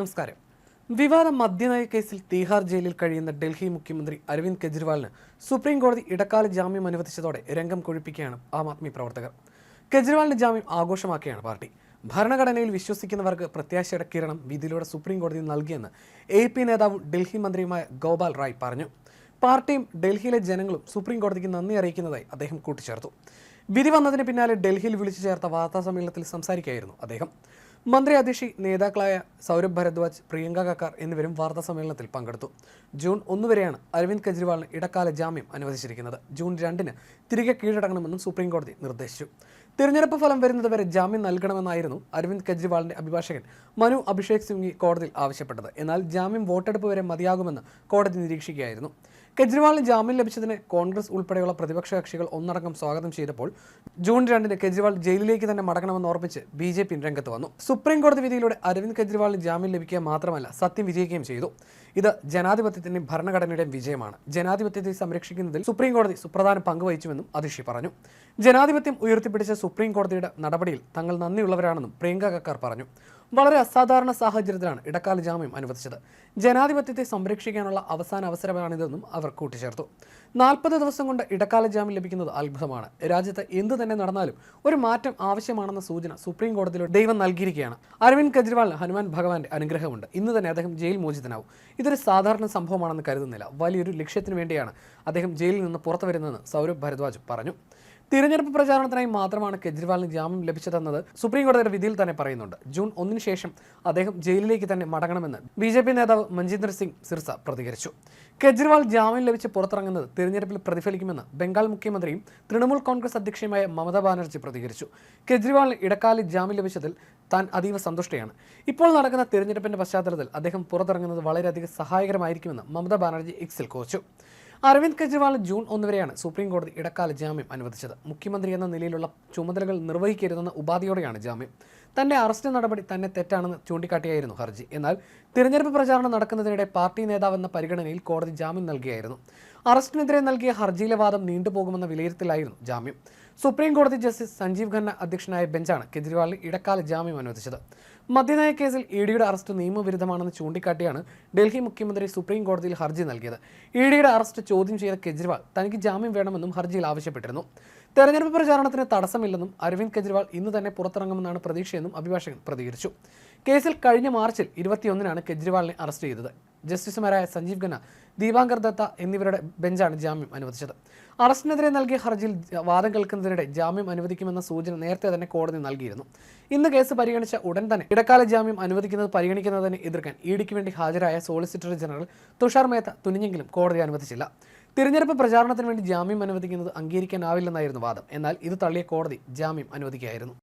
നമസ്കാരം. വിവാദ മദ്യനയ കേസിൽ തീഹാർ ജയിലിൽ കഴിയുന്ന ഡൽഹി മുഖ്യമന്ത്രി അരവിന്ദ് കെജ്രിവാളിന് സുപ്രീം കോടതി ഇടക്കാല ജാമ്യം അനുവദിച്ചതോടെ രംഗം കൊഴിപ്പിക്കുകയാണ് ആം ആദ്മി പ്രവർത്തകർ. കെജ്രിവാളിന്റെ ജാമ്യം ആഘോഷമാക്കിയാണ് പാർട്ടി. ഭരണഘടനയിൽ വിശ്വസിക്കുന്നവർക്ക് പ്രത്യാശയുടെ കിരണം വിധിയിലൂടെ സുപ്രീം കോടതി നൽകിയെന്ന് എ പി നേതാവും ഡൽഹി മന്ത്രിയുമായ ഗോപാൽ റായ് പറഞ്ഞു. പാർട്ടിയും ഡൽഹിയിലെ ജനങ്ങളും സുപ്രീം കോടതിക്ക് നന്ദി അറിയിക്കുന്നതായി അദ്ദേഹം കൂട്ടിച്ചേർത്തു. വിധി വന്നതിന് പിന്നാലെ ഡൽഹിയിൽ വിളിച്ചു ചേർത്ത വാർത്താ സമ്മേളനത്തിൽ സംസാരിക്കുകയായിരുന്നു അദ്ദേഹം. മന്ത്രി അധിഷി നേതാക്കളായ സൗരഭ് ഭരദ്വാജ് പ്രിയങ്ക കക്കാർ എന്നിവരും വാർത്താ സമ്മേളനത്തിൽ പങ്കെടുത്തു. ജൂൺ ഒന്ന് വരെയാണ് അരവിന്ദ് കെജ്രിവാളിന് ഇടക്കാല ജാമ്യം അനുവദിച്ചിരിക്കുന്നത്. ജൂൺ രണ്ടിന് തിരികെ കീഴടങ്ങണമെന്നും സുപ്രീംകോടതി നിർദ്ദേശിച്ചു. തിരഞ്ഞെടുപ്പ് ഫലം വരുന്നതുവരെ ജാമ്യം നൽകണമെന്നായിരുന്നു അരവിന്ദ് കെജ്രിവാളിന്റെ അഭിഭാഷകൻ മനു അഭിഷേക് സിംഗി കോടതിയിൽ ആവശ്യപ്പെട്ടത്. എന്നാൽ ജാമ്യം വോട്ടെടുപ്പ് വരെ മതിയാകുമെന്ന് കോടതി നിരീക്ഷിക്കുകയായിരുന്നു. കെജ്രിവാളിന് ജാമ്യം ലഭിച്ചതിന് കോൺഗ്രസ് ഉൾപ്പെടെയുള്ള പ്രതിപക്ഷ കക്ഷികൾ ഒന്നടങ്കം സ്വാഗതം ചെയ്തപ്പോൾ ജൂൺ രണ്ടിന് കെജ്രിവാൾ ജയിലിലേക്ക് തന്നെ മടങ്ങണമെന്ന് ഓർപ്പിച്ച് ബി ജെ പി രംഗത്ത് വന്നു. സുപ്രീം കോടതി വിധിയിലൂടെ അരവിന്ദ് കെജ്രിവാളിന് ജാമ്യം ലഭിക്കുക മാത്രമല്ല സത്യം വിജയിക്കുകയും ചെയ്തു. ഇത് ജനാധിപത്യത്തിന്റെയും ഭരണഘടനയുടെയും വിജയമാണ്. ജനാധിപത്യത്തെ സംരക്ഷിക്കുന്നതിൽ സുപ്രീം കോടതി സുപ്രധാന പങ്ക് വഹിച്ചുവെന്നും അതിഷി പറഞ്ഞു. ജനാധിപത്യം ഉയർത്തിപ്പിടിച്ച സുപ്രീം കോടതിയുടെ നടപടിയിൽ തങ്ങൾ നന്ദിയുള്ളവരാണെന്നും പ്രിയങ്ക കക്കാർ പറഞ്ഞു. വളരെ അസാധാരണ സാഹചര്യത്തിലാണ് ഇടക്കാല ജാമ്യം അനുവദിച്ചത്. ജനാധിപത്യത്തെ സംരക്ഷിക്കാനുള്ള അവസാന അവസരമാണിതെന്നും അവർ കൂട്ടിച്ചേർത്തു. നാൽപ്പത് ദിവസം കൊണ്ട് ഇടക്കാല ജാമ്യം ലഭിക്കുന്നത് അത്ഭുതമാണ്. രാജ്യത്ത് എന്തു തന്നെ നടന്നാലും ഒരു മാറ്റം ആവശ്യമാണെന്ന സൂചന സുപ്രീം കോടതിയിൽ ദൈവം നൽകിയിരിക്കുകയാണ്. അരവിന്ദ് കെജ്രിവാളിന് ഹനുമാൻ ഭഗവാന്റെ അനുഗ്രഹമുണ്ട്. ഇന്ന് തന്നെ അദ്ദേഹം ജയിൽ മോചിതനാവും. ഇതൊരു സാധാരണ സംഭവമാണെന്ന് കരുതുന്നില്ല. വലിയൊരു ലക്ഷ്യത്തിന് വേണ്ടിയാണ് അദ്ദേഹം ജയിലിൽ നിന്ന് പുറത്തു വരുന്നതെന്ന് സൗരഭ് ഭരദ്വാജ് പറഞ്ഞു. തിരഞ്ഞെടുപ്പ് പ്രചാരണത്തിനായി മാത്രമാണ് കെജ്രിവാളിന് ജാമ്യം ലഭിച്ചതെന്നത് സുപ്രീം കോടതിയുടെ വിധിയിൽ തന്നെ പറയുന്നുണ്ട്. ജൂൺ ഒന്നിന് ശേഷം അദ്ദേഹം ജയിലിലേക്ക് തന്നെ മടങ്ങണമെന്ന് ബി ജെ പി നേതാവ് മഞ്ജീന്ദർ സിംഗ് സിർസ പ്രതികരിച്ചു. കെജ്രിവാൾ ജാമ്യം ലഭിച്ച് പുറത്തിറങ്ങുന്നത് തിരഞ്ഞെടുപ്പിൽ പ്രതിഫലിക്കുമെന്ന് ബംഗാൾ മുഖ്യമന്ത്രിയും തൃണമൂൽ കോൺഗ്രസ് അധ്യക്ഷയുമായ മമതാ ബാനർജി പ്രതികരിച്ചു. കെജ്രിവാളിന് ഇടക്കാലിൽ ജാമ്യം ലഭിച്ചതിൽ താൻ അതീവ സന്തുഷ്ടയാണ്. ഇപ്പോൾ നടക്കുന്ന തിരഞ്ഞെടുപ്പിന്റെ പശ്ചാത്തലത്തിൽ അദ്ദേഹം പുറത്തിറങ്ങുന്നത് വളരെയധികം സഹായകരമായിരിക്കുമെന്ന് മമതാ ബാനർജി എക്സിൽ കുറിച്ചു. അരവിന്ദ് കെജ്രിവാൾ ജൂൺ ഒന്ന് വരെയാണ് സുപ്രീം കോടതി ഇടക്കാല ജാമ്യം അനുവദിച്ചത്. മുഖ്യമന്ത്രി എന്ന നിലയിലുള്ള ചുമതലകൾ നിർവഹിക്കരുതെന്ന ഉപാധിയോടെയാണ് ജാമ്യം. തന്റെ അറസ്റ്റ് നടപടി തന്നെ തെറ്റാണെന്ന് ചൂണ്ടിക്കാട്ടിയായിരുന്നു ഹർജി. എന്നാൽ തിരഞ്ഞെടുപ്പ് പ്രചാരണം നടക്കുന്നതിനിടെ പാർട്ടി നേതാവെന്ന പരിഗണനയിൽ കോടതി ജാമ്യം നൽകിയായിരുന്നു. അറസ്റ്റിനെതിരെ നൽകിയ ഹർജിയിലെ വാദം നീണ്ടുപോകുമെന്ന വിലയിരുത്തലായിരുന്നു ജാമ്യം. സുപ്രീം കോടതി ജസ്റ്റിസ് സഞ്ജീവ് ഖന്ന അധ്യക്ഷനായ ബെഞ്ചാണ് കെജ്രിവാളിന് ഇടക്കാല ജാമ്യം അനുവദിച്ചത്. മദ്യനയ കേസിൽ ഇ ഡിയുടെ അറസ്റ്റ് നിയമവിരുദ്ധമാണെന്ന് ചൂണ്ടിക്കാട്ടിയാണ് ഡൽഹി മുഖ്യമന്ത്രി സുപ്രീം കോടതിയിൽ ഹർജി നൽകിയത്. ഇ ഡിയുടെ അറസ്റ്റ് ചോദ്യം ചെയ്ത കെജ്രിവാൾ തനിക്ക് ജാമ്യം വേണമെന്നും ഹർജിയിൽ ആവശ്യപ്പെട്ടിരുന്നു. തെരഞ്ഞെടുപ്പ് പ്രചാരണത്തിന് തടസ്സമില്ലെന്നും അരവിന്ദ് കെജ്രിവാൾ ഇന്ന് തന്നെ പുറത്തിറങ്ങുമെന്നാണ് പ്രതീക്ഷയെന്നും അഭിഭാഷകൻ പ്രതികരിച്ചു. കേസിൽ കഴിഞ്ഞ മാർച്ചിൽ ഇരുപത്തിയൊന്നിനാണ് കെജ്രിവാളിനെ അറസ്റ്റ് ചെയ്തത്. ജസ്റ്റിസുമാരായ സഞ്ജീവ് ഖന്ന ദീപാങ്കർ ദത്ത എന്നിവരുടെ ബെഞ്ചാണ് ജാമ്യം അനുവദിച്ചത്. അറസ്റ്റിനെതിരെ നൽകിയ ഹർജിയിൽ വാദം കേൾക്കുന്നതിനിടെ ജാമ്യം അനുവദിക്കുമെന്ന സൂചന നേരത്തെ തന്നെ കോടതി നൽകിയിരുന്നു. ഇന്ന് കേസ് പരിഗണിച്ച ഉടൻ തന്നെ ഇടക്കാല ജാമ്യം അനുവദിക്കുന്നത് പരിഗണിക്കുന്നതിനെ എതിർക്കാൻ ഇ ഡിക്ക് വേണ്ടി ഹാജരായ സോളിസിറ്റർ ജനറൽ തുഷാർ മേത്ത തുനിഞ്ഞെങ്കിലും കോടതി അനുവദിച്ചില്ല. തിരഞ്ഞെടുപ്പ് പ്രചാരണത്തിന് വേണ്ടി ജാമ്യം അനുവദിക്കുന്നത് അംഗീകരിക്കാനാവില്ലെന്നായിരുന്നു വാദം. എന്നാൽ ഇത് തള്ളിയ കോടതി ജാമ്യം അനുവദിക്കുകയായിരുന്നു.